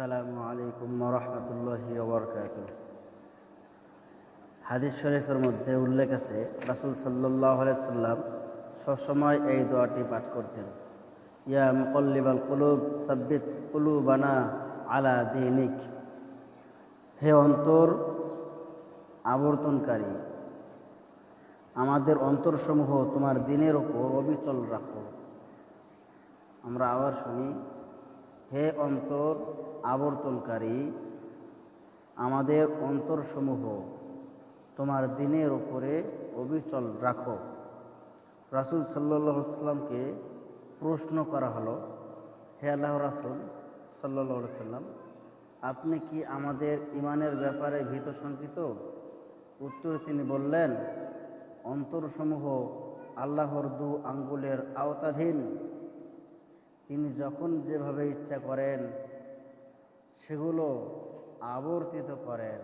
আসসালামু আলাইকুম রহমতুল্লাহ হাদিস শরীফের মধ্যে উল্লেখ আছে, রাসুল সাল্লাহ সাল্লাম সবসময় এই দোয়াটি পাঠ করতেন। ইয়া মুকল্লিবাল কুলুব, সাব্বিত কুলুবানা আলা দিনিক। হে অন্তর আবর্তনকারী, আমাদের অন্তরসমূহ তোমার দিনের ওপর অবিচল রাখো। আমরা আবার শুনি হে অন্তর আবর্তনকারী, আমাদের অন্তরসমূহ তোমার দিনের উপরে অবিচল রাখো। রাসুল সাল্লাহ সাল্লামকে প্রশ্ন করা হলো, হে আল্লাহ রাসুল সাল্লাহ সাল্লাম, আপনি কি আমাদের ইমানের ব্যাপারে ভীত শঙ্কিত? উত্তরে তিনি বললেন, অন্তরসমূহ আল্লাহর দু আঙ্গুলের আওতাধীন। তিনি যখন যেভাবে ইচ্ছা করেন সেগুলো আবর্তিত করেন।